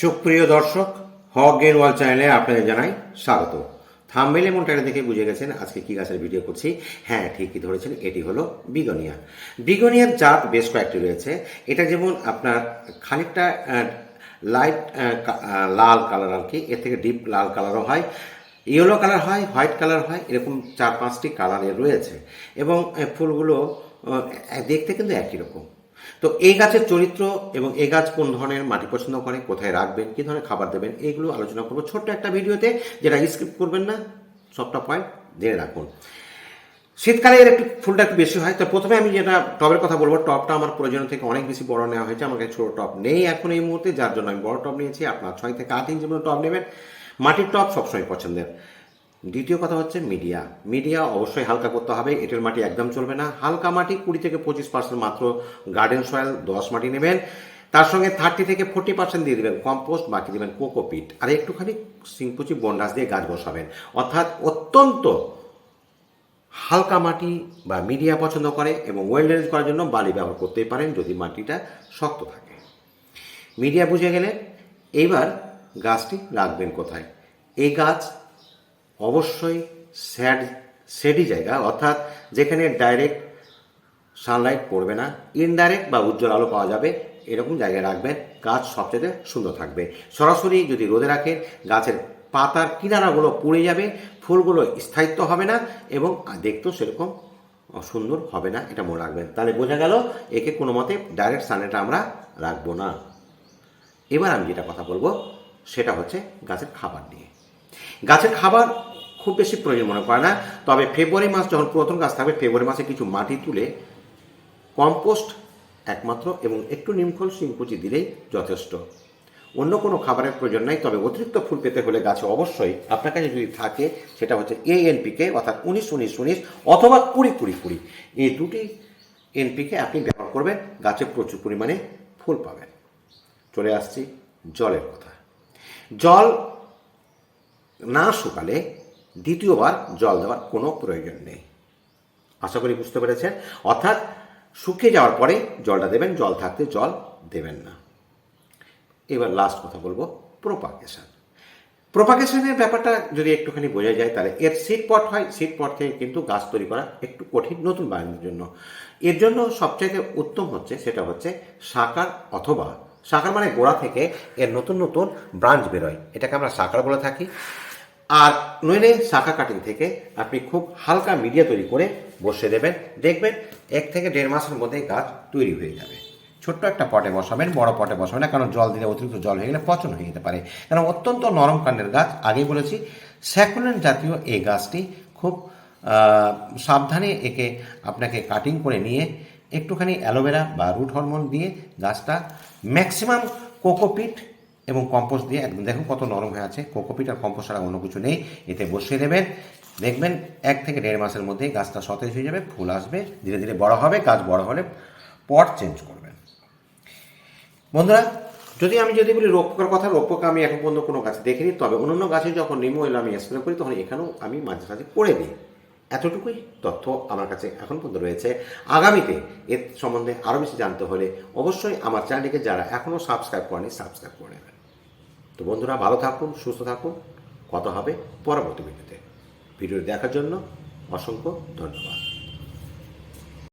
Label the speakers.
Speaker 1: সুপ্রিয় দর্শক, হক গেন ওয়াল চ্যানেলে আপনাদের জানাই স্বাগত। থামবেল এবং টাইটেল দেখে বুঝে গেছেন আজকে কি গাছের ভিডিও করছি। হ্যাঁ ঠিকই ধরেছেন, এটি হলো বিগনিয়া। বিগনিয়ার জাত বেশ কয়েকটি রয়েছে। এটা যেমন আপনার খানিকটা লাইট লাল কালার আর কি, এর থেকে ডিপ লাল কালারও হয়, ইয়েলো কালার হয়, হোয়াইট কালার হয়, এরকম চার পাঁচটি কালারের রয়েছে। এবং ফুলগুলো দেখতে কিন্তু একই রকম। তো এই গাছের চরিত্র এবং এই গাছ কোন ধরনের মাটি পছন্দ করে, কোথায় রাখবেন, কী ধরনের খাবার দেবেন এইগুলো আলোচনা করব ছোট্ট একটা ভিডিওতে, যেটা স্কিপ করবেন না, সবটা পয়েন্ট জেনে রাখুন। শীতকালে এর একটু ফুলটা একটু বেশি হয়, তো প্রথমে আমি যেটা টবের কথা বলব টবটা আমার প্রয়োজন থেকে অনেক বেশি বড় নেওয়া হয়েছে, আমার কাছে ছোট টব নেই এখন এই মুহূর্তে, যার জন্য আমি বড় টব নিয়েছি, আপনার ছয় থেকে আট ইঞ্চি মতো টব নেবেন। মাটির টব সবসময় পছন্দের। দ্বিতীয় কথা হচ্ছে মিডিয়া। মিডিয়া অবশ্যই হালকা করতে হবে, এঁটেল মাটি একদম চলবে না। হালকা মাটি কুড়ি থেকে পঁচিশ পার্সেন্ট মাত্র গার্ডেন সয়েল দশ মাটি নেবেন। তার সঙ্গে থার্টি থেকে ফোর্টি পার্সেন্ট দিয়ে দেবেন কম্পোস্ট বাকি দেবেন কোকোপিট আর একটুখানি সিংকুচি বন্ডাস দিয়ে গাছ বসাবেন। অর্থাৎ অত্যন্ত হালকা মাটি বা মিডিয়া পছন্দ করে এবং ওয়েল ড্রেনেজ করার জন্য বালি ব্যবহার করতেই পারেন যদি মাটিটা শক্ত থাকে। মিডিয়া বুঝে গেলে এইবার গাছটি রাখবেন কোথায়? এই গাছ অবশ্যই স্যাড সেডি জায়গা, অর্থাৎ যেখানে ডাইরেক্ট সানলাইট পড়বে না। ইনডাইরেক্ট বা উজ্জ্বল আলো পাওয়া যাবে, এরকম জায়গায় রাখবেন। গাছ সবচেয়ে সুন্দর থাকবে। সরাসরি যদি রোদে রাখেন, গাছের পাতার কিনারাগুলো পুড়ে যাবে, ফুলগুলো স্থায়িত্ব হবে না এবং দেখতেও সেরকম সুন্দর হবে না, এটা মনে রাখবেন। তাহলে বোঝা গেল, একে কোনো মতে ডাইরেক্ট সানলাইটে আমরা রাখব না। এবার আমি যেটা কথা বলব, সেটা হচ্ছে গাছের খাবার নিয়ে। গাছের খাবার খুব বেশি প্রয়োজন মনে করে না। তবে ফেব্রুয়ারি মাস যখন প্রথম গাছ থাকবে, ফেব্রুয়ারি মাসে কিছু মাটি তুলে কম্পোস্ট একমাত্র এবং একটু নিমখোল শিংকুচি দিলেই যথেষ্ট। অন্য কোনো খাবারের প্রয়োজন নাই, তবে অতিরিক্ত ফুল পেতে হলে গাছে অবশ্যই আপনার কাছে যদি থাকে, সেটা হচ্ছে এ এনপিকে অর্থাৎ উনিশ উনিশ উনিশ অথবা কুড়ি কুড়ি কুড়ি। এই দুটি এনপিকে আপনি ব্যবহার করবেন, গাছে প্রচুর পরিমাণে ফুল পাবেন। চলে আসছি জলের কথা। জল না শুকালে দ্বিতীয়বার জল দেওয়ার কোনো প্রয়োজন নেই। আশা করি বুঝতে পেরেছেন। অর্থাৎ শুকিয়ে যাওয়ার পরে জলটা দেবেন, জল থাকতে জল দেবেন না। এবার লাস্ট কথা বলব প্রোপাগেশন প্রোপাগেশনের ব্যাপারটা যদি একটুখানি বোঝা যায়, তাহলে এর সিট পট হয়। সিট পট থেকে কিন্তু গাছ তৈরি করা একটু কঠিন, নতুন বাগানের জন্য। এর জন্য সবচাইতে উত্তম হচ্ছে, সেটা হচ্ছে সাকার অথবা সাকার মানে গোড়া থেকে এর নতুন নতুন ব্রাঞ্চ বেরোয়। এটাকে আমরা সাকার বলে থাকি। আর নইলে শাখা কাটিং থেকে আপনি খুব হালকা মিডিয়া তৈরি করে বসে দেবেন। দেখবেন এক থেকে দেড় মাসের মধ্যে গাছ তৈরি হয়ে যাবে। ছোট্ট একটা পটে বসাবেন, বড় পটে বসাবেন না, কারণ জল দিলে অতিরিক্ত জল হয়ে গেলে পচন হয়ে যেতে পারে। কারণ অত্যন্ত নরম কাণ্ডের গাছ, আগেই বলেছি স্যাকুলেন্ট জাতীয় এই গাছটি খুব সাবধানে একে আপনাকে কাটিং করে নিয়ে একটুখানি অ্যালোভেরা বা রুট হরমোন দিয়ে গাছটা ম্যাক্সিমাম কোকোপিট এবং কম্পোস্ট দিয়ে একদম, দেখুন কত নরম হয়ে আছে কোকোপিট আর কম্পোস্ট ছাড়া অন্য কিছু নেই, এতে বসিয়ে দেবেন। দেখবেন এক থেকে দেড় মাসের মধ্যে গাছটা সতেজ হয়ে যাবে, ফুল আসবে, ধীরে ধীরে বড় হবে, গাছ বড় হলে পট চেঞ্জ করবেন। বন্ধুরা, যদি আমি যদি বলি রোগ পোকার কথা রোগ পোকা আমি এখন পর্যন্ত কোনো গাছে দেখিনি, তবে অন্যান্য গাছে যখন নিমো এলো, আমি স্প্রে করি, তখন এখানেও আমি মাঝে সাঝে করে দিই। এতটুকুই তথ্য আমার কাছে এখন পর্যন্ত রয়েছে। আগামীতে এর সম্বন্ধে আরও বেশি জানতে হলে অবশ্যই আমার চ্যানেলটিকে যারা এখনও সাবস্ক্রাইব করেনি সাবস্ক্রাইব করে নেবেন। তো বন্ধুরা ভালো থাকুন, সুস্থ থাকুন। কথা হবে পরবর্তী ভিডিওতে। ভিডিও দেখার জন্য অসংখ্য ধন্যবাদ।